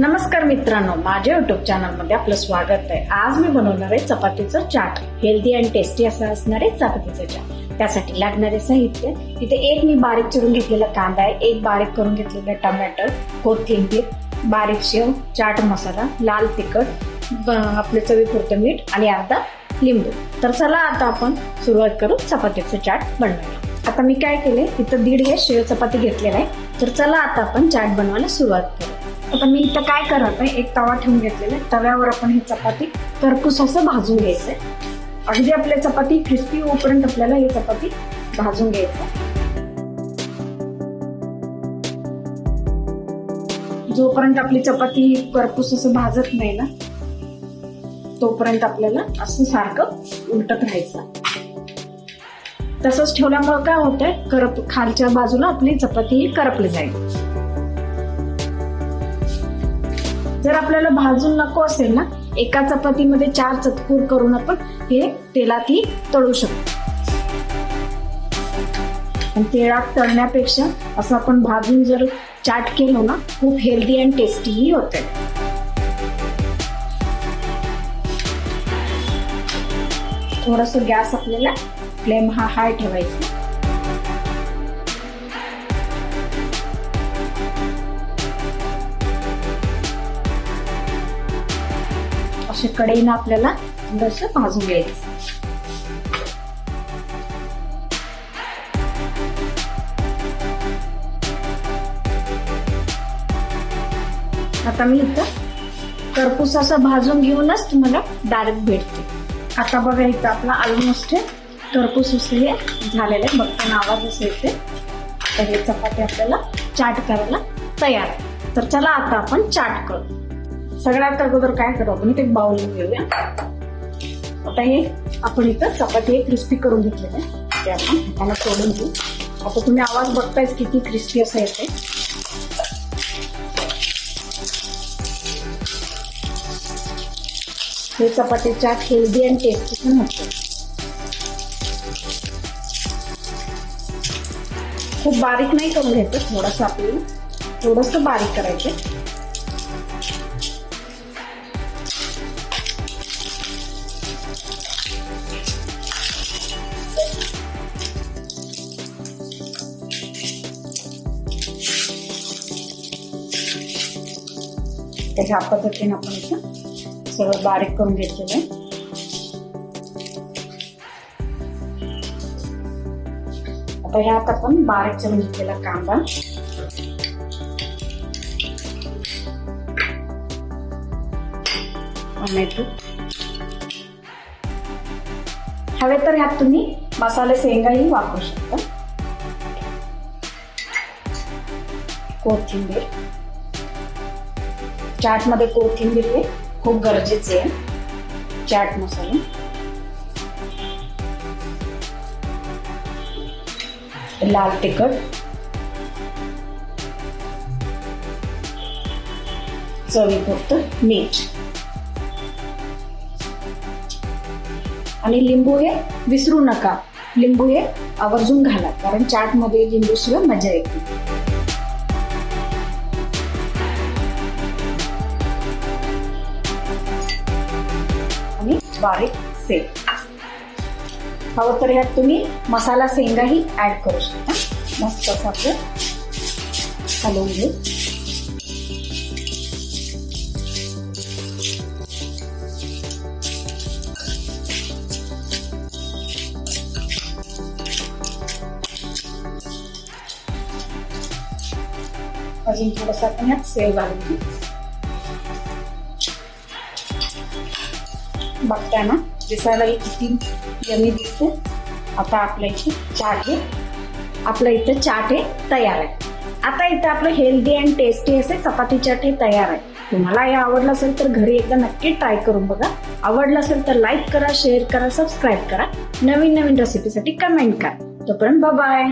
नमस्कार मित्रांनो माझ्या युट्यूब चॅनलमध्ये आपलं स्वागत आहे. आज मी बनवणार आहे चपातीचं चाट. हेल्दी अँड टेस्टी असं असणार आहे चपातीचं चाट. त्यासाठी लागणारे साहित्य इथे एक मी बारीक चिरून घेतलेला कांदा आहे एक बारीक करून घेतलेला टमॅटो कोथिंबीर बारीक शेव चाट मसाला लाल तिखट आपले चवीपुरतं मीठ आणि अर्धा लिंबू. तर चला आता आपण सुरुवात करू चपातीचं चाट बनवायला. आता मी काय केले इथं दीड हे शेव चपाती घेतलेला आहे. तर चला आता आपण चाट बनवायला सुरुवात करू. आता मी इथं काय करत आहे एक तवा ठेवून घेतलेला आहे. तव्यावर आपण ही चपाती करपूस असं भाजून घ्यायचंय. अगदी आपल्या चपाती क्रिस्पी होईपर्यंत आपल्याला ही चपाती भाजून घ्यायचं जोपर्यंत आपली चपाती करपूस असं भाजत नाही ना तोपर्यंत आपल्याला असं सारखं उलटत राहायचं. तसंच ठेवल्यामुळे काय होतंय करप खालच्या बाजूला आपली चपाती ही करपली जाईल. जर आपल्याला भाजून नको असेल ना एका चपातीमध्ये चार चतकूर करून आपण हे तेलातही तळू शकतो. आणि तेलात तळण्यापेक्षा असं आपण भाजून जर चाट केलं ना खूप हेल्दी अँड टेस्टीही होते. थोडस गॅस आपल्याला फ्लेम हा हाय ठेवायचा. अशा कडेनं आपल्याला थोडस भाजून घ्यायचं. आता मी इथं करपूस असं भाजून घेऊनच तुम्हाला डायरेक्ट भेटते. आता बघा इथं आपला ऑलमोस्ट करपूस असं हे झालेलं आहे बघताना आवाज असं येते तर हे चपाती आपल्याला चाट करायला तयार तर चला आता आपण चाट करू. सगळ्यात अगोदर काय करू आपण? ते एक बाउल घेऊया. आता हे आपण इथं चपाती हे क्रिस्पी करून घेतलेलं आहे. ते आपण हाताला सोडून घेऊ आता तुम्ही आवाज बघतायच किती क्रिस्पी असं येते हे चपातीच्या हेल्दी अँड टेस्टी पण होते. खूप बारीक नाही करून घ्यायचं थोडस आपल्याला थोडस बारीक करायचं तर ह्या पद्धतीने आपण इथं सगळं बारीक करून घेतलेलं आहे. आता ह्यात आपण बारीक चिरून घेतलेला कांदा. टोमॅटो. हवे तर ह्यात तुम्ही मसाले शेंगाही वापरू शकता. कोथिंबीर. चाटमध्ये कोथिंबीर हे खूप गरजेचे आहे. चाट मसाला. लाल तिखट. चवीपुरतं मीठ. आणि लिंबू हे विसरू नका. लिंबू हे आवर्जून घाला कारण चाटमध्ये लिंबू शिवाय मजा येते बारीक सेव हवं तर ह्यात तुम्ही मसाला शेंगाही ऍड करू शकता. मस्त असं आपलं हलवून घेऊ. अजून थोडंसं आपण यात सेव घालून घेऊ. बघताना दिसायला किती यमी दिसते. आता आपल्या इथे चाट हे आपलं इथं चाट हे तयार आहे. आता इथं आपलं हेल्दी अँड टेस्टी असे चपाती चाट हे तयार आहे. तुम्हाला हे आवडलं असेल तर घरी एकदा नक्की ट्राय करून बघा. आवडलं असेल तर लाईक करा शेअर करा सबस्क्राईब करा. नवीन नवीन रेसिपीसाठी कमेंट करा. तोपर्यंत बाय